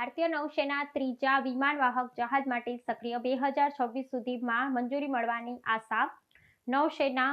ભારતીય નૌસેના ત્રીજા વિમાનવાહક જહાજ માટે સક્રિય બે હજાર છવ્વીસ સુધીમાં મંજૂરી મળવાની આશા નૌસેના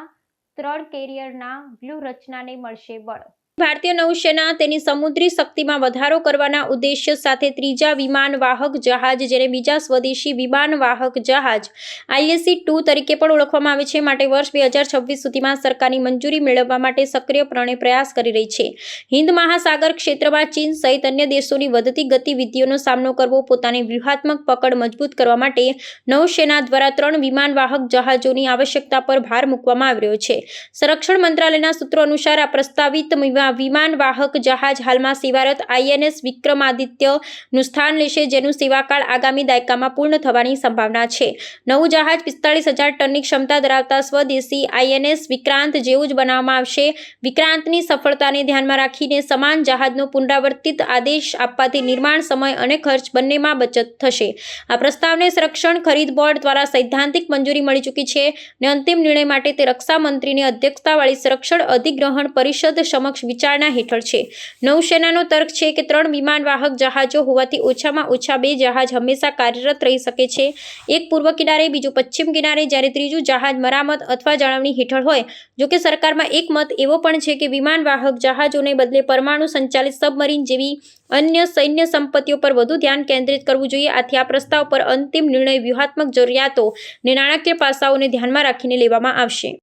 ત્રણ કેરિયરના વ્યૂહરચનાને મળશે બળ. ભારતીય નૌસેના તેની સમુદ્રી શક્તિમાં વધારો કરવાના ઉદ્દેશ્ય સાથે ત્રીજા વિમાનવાહક જહાજ જેને બીજા સ્વદેશી વિમાનવાહક જહાજ આઈએસસી ટુ તરીકે પણ ઓળખવામાં આવે છે. માટે વર્ષ બે હજાર છવ્વીસ સુધીમાં સરકારની મંજૂરી મેળવવા માટે સક્રિયપણે પ્રયાસ કરી રહી છે. હિન્દ મહાસાગર ક્ષેત્રમાં ચીન સહિત અન્ય દેશોની વધતી ગતિવિધિઓનો સામનો કરવો પોતાની વ્યૂહાત્મક પકડ મજબૂત કરવા માટે નૌસેના દ્વારા ત્રણ વિમાનવાહક જહાજોની આવશ્યકતા પર ભાર મૂકવામાં આવ્યો છે. સંરક્ષણ મંત્રાલયના સૂત્રો અનુસાર આ પ્રસ્તાવિત વિમા- વિમાનવાહક જહાજ હાલમાં સેવારત આઈએનએસ વિક્રમાદિત્યનું સ્થાન લેશે, જેનું સેવાકાળ આગામી દાયકામાં પૂર્ણ થવાની સંભાવના છે. નવું જહાજ પિસ્તાળીસ હજાર ટનની ક્ષમતા ધરાવતા સ્વદેશી આઈએનએસ વિક્રાંત જેવું જ બનાવવામાં આવશે. વિક્રાંતની સફળતાને ધ્યાનમાં રાખીને સમાન જહાજનો પુનરાવર્તિત આદેશ આપવાથી નિર્માણ સમય અને ખર્ચ બંનેમાં બચત થશે. આ પ્રસ્તાવને સંરક્ષણ ખરીદ બોર્ડ દ્વારા સૈદ્ધાંતિક મંજૂરી મળી ચૂકી છે અને અંતિમ નિર્ણય માટે તે રક્ષા મંત્રીની અધ્યક્ષતાવાળી સંરક્ષણ અધિગ્રહણ પરિષદ સમક્ષ વિચારણા હેઠળ છે. નૌસેનાનો તર્ક છે કે ત્રણ વિમાનવાહક જહાજો હોવાથી ઓછામાં ઓછા બે જહાજ હંમેશા કાર્યરત રહી શકે છે. એક પૂર્વ કિનારે, બીજું પશ્ચિમ કિનારે, જ્યારે ત્રીજું જહાજ મરામત અથવા જાળવણી હેઠળ હોય. જો કે સરકારમાં એક મત એવો પણ છે કે વિમાનવાહક જહાજોને બદલે પરમાણુ સંચાલિત સબમરીન જેવી અન્ય સૈન્ય સંપત્તિઓ પર વધુ ધ્યાન કેન્દ્રિત કરવું જોઈએ. આથી આ પ્રસ્તાવ પર અંતિમ નિર્ણય વ્યૂહાત્મક જરૂરિયાતો ને નાણાકીય પાસાઓને ધ્યાનમાં રાખીને લેવામાં આવશે.